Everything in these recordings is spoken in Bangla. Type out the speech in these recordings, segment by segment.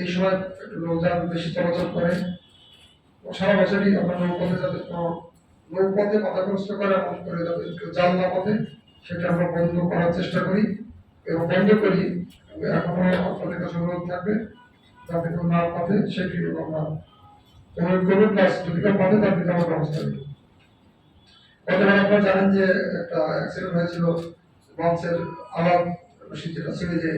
এই সময় নৌযান বেশি চলাচল করে। সারা বছরই আমরা নৌপথে যাতে নৌপথে বাধাগ্রস্ত করে এমন করে যাতে জাল না পথে, সেটা আমরা বন্ধ করার চেষ্টা করি এবং বন্ধ করি। এখনও আপনাদের কাছে অনুরোধ থাকবে, যাতে কেউ না পাতে সেটি আমরা অনুরোধ করব প্লাস যদি কেউ পাতে তার আমরা ব্যবস্থা নিই গতবার আপনারা জানেন যে একটা অ্যাক্সিডেন্ট হয়েছিল লঞ্চের আলাদ রশিদ যেটা ছিল যে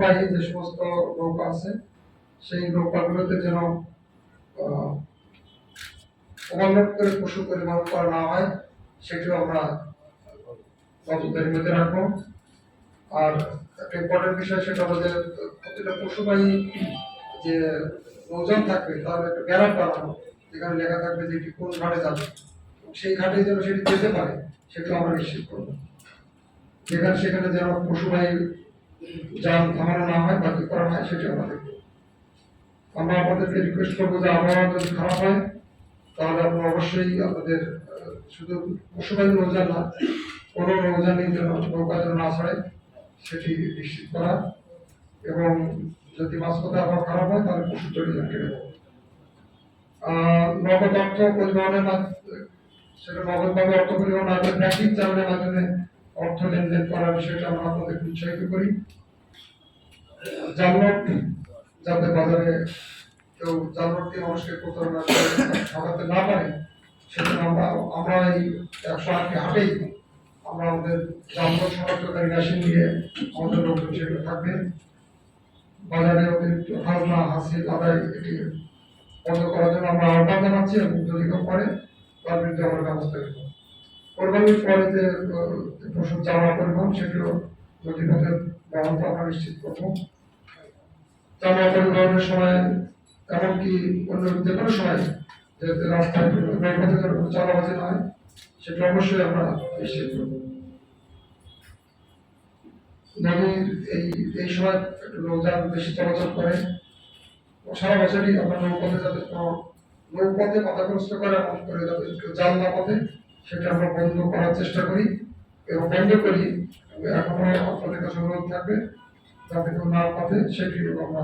বাহী যে সমস্ত নৌকা আছে, সেই নৌকাগুলোতে যেন ওভারলোড করে পশু পরিবহন করা না হয়, সেটিও আমরা নজরদারির মধ্যে রাখব। আর একটা ইম্পর্টেন্ট বিষয় সেটা হলো যে, প্রতিটা পশুবাহী যে ওজন থাকবে, তার একটা গ্যারান্ট বানানো, যেখানে লেখা থাকবে যে এটি কোন ঘাটে যাবে। সেই ঘাটে যেন সেটি যেতে পারে, সেটাও আমরা নিশ্চিত করব। যেখানে সেখানে যেন পশুবাহী যান থামানো না হয় বাতিল করা হয় সেটি আমরা দেখব আমরা আপনাদেরকে রিকোয়েস্ট করব যে আবহাওয়া যদি খারাপ হয়, তাহলে আপনারা অবশ্যই আপনাদের শুধু পশুবাহী নৌযান না কোনো নৌযানই যেন নৌকা যেন না ছাড়ে সেটি নিশ্চিত করা। এবং যদি মাঝপথে আবহাওয়া খারাপ হয়, তাহলে পশু চলে যান, কেটে দেবো নগদ অর্থ পরিবহনের সেটা নগদভাবে অর্থ পরিবহন না করে ব্যাংকিং চালানের মাধ্যমে অর্থ লেনদেন করার বিষয়টা আমরা আপনাদেরকে উৎসাহিত করি। জালনোট যাতে বাজারে কেউ জালনোট মানুষকে প্রতারণা ঠকাতে না পারে, সেজন্য আমরা আমরা এই একশো আটটি হাটেই আমরা আমাদের জালনোট শনাক্তকারী মেশিন দিয়ে আমাদের লোকজন সেগুলো থাকবে। বাজারে অতিরিক্ত খাজনা হাসিল আদায় এটি বন্ধ করার জন্য আমরা আহ্বান জানাচ্ছি এবং যদি কেউ করে, তার বিরুদ্ধে আমরা ব্যবস্থা নেব। কোরবানির পরে যে আহ, পশু চাওয়া পরিবহন সেটিও নদীপথের ব্যবস্থা আমরা নিশ্চিত করব। চাওয়া পরিবহনের সময় এমনকি অন্য যে কোনো সময় যাতে রাস্তায় নদীপথে যেন কোনো চালাবাজি না হয় সেটা অবশ্যই আমরা নিশ্চিত করব। নদীর এই এই সময় নৌযান বেশি চলাচল করে। সারা বছরই আমরা নৌপথে যাতে কোনো নৌপথে বাধাগ্রস্ত করে এমন করে যাতে জাল না পথে। সেটা আমরা বন্ধ করার চেষ্টা করি এবং বন্ধ করি। এখনও আপনাদের কাছে অনুরোধ থাকবে, যাতে কেউ না পাতে, সেটি আমরা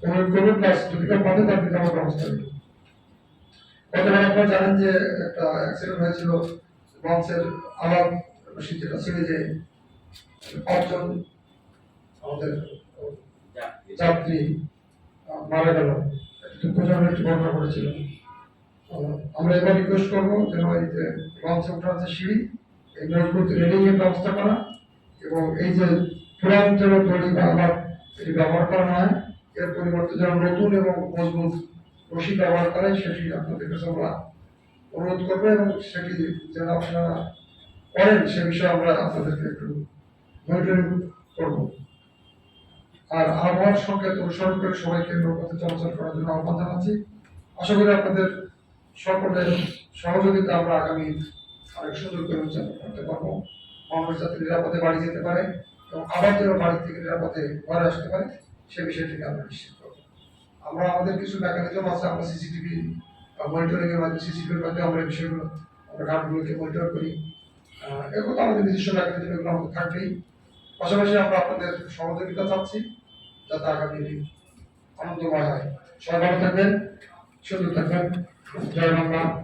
অনুরোধ করব। প্লাস যদি কেউ পাতে, তার দিকে ব্যবস্থা নিই গতবার আপনারা জানেন যে একটা অ্যাক্সিডেন্ট হয়েছিল লঞ্চের আলাদ রশিদ যেটা ছিল যে পাঁচজন আমাদের যাত্রী মারা গেল। দুঃখজনক একটি ঘটনা ঘটেছিল আমরা এবার রিকোয়েস্ট করব যেন এই যে লঞ্চে ওঠার যে সিঁড়ি, এই নজগুলোতে রেলিং এর ব্যবস্থা করা এবং এই যে পুরাতন দড়ি বা আবার এটি ব্যবহার করা হয়, এর পরিবর্তে যেন নতুন এবং মজবুত রশি ব্যবহার করে সেটি আপনাদের কাছে আমরা অনুরোধ করব এবং সেটি যেন আপনারা করেন, সে বিষয়ে আমরা আপনাদেরকে একটু মনিটরিং করব। আর আবহাওয়ার সংকেত অনুসরণ করে সবাইকে নৌপথে চলাচল করার জন্য আহ্বান জানাচ্ছি। আশা করি আপনাদের সকলের সহযোগিতা আমরা আগামী অনেক সুন্দর করে উদযাপন করতে পারব। মানুষ যাতে নিরাপদে বাড়ি যেতে পারে এবং আবার যেন বাড়ি থেকে নিরাপদে ঘরে আসতে পারে, সে বিষয়টিকে আমরা নিশ্চিত করব। আমরা আমাদের কিছু মেকানিজম আছে, আমরা সিসিটিভি মনিটরিং এর মাধ্যমে সিসিটিভির মাধ্যমে আমরা এই বিষয়গুলো, আমরা ঘাটগুলোকে মনিটর করি। এগুলো আমাদের নিজস্ব মেকানিজম এগুলো আমাদের থাকবেই। পাশাপাশি আমরা আপনাদের সহযোগিতা চাচ্ছি, যাতে আগামী আনন্দময় হয়। সবাই ভালো থাকবেন সুন্দর থাকবেন। జగన్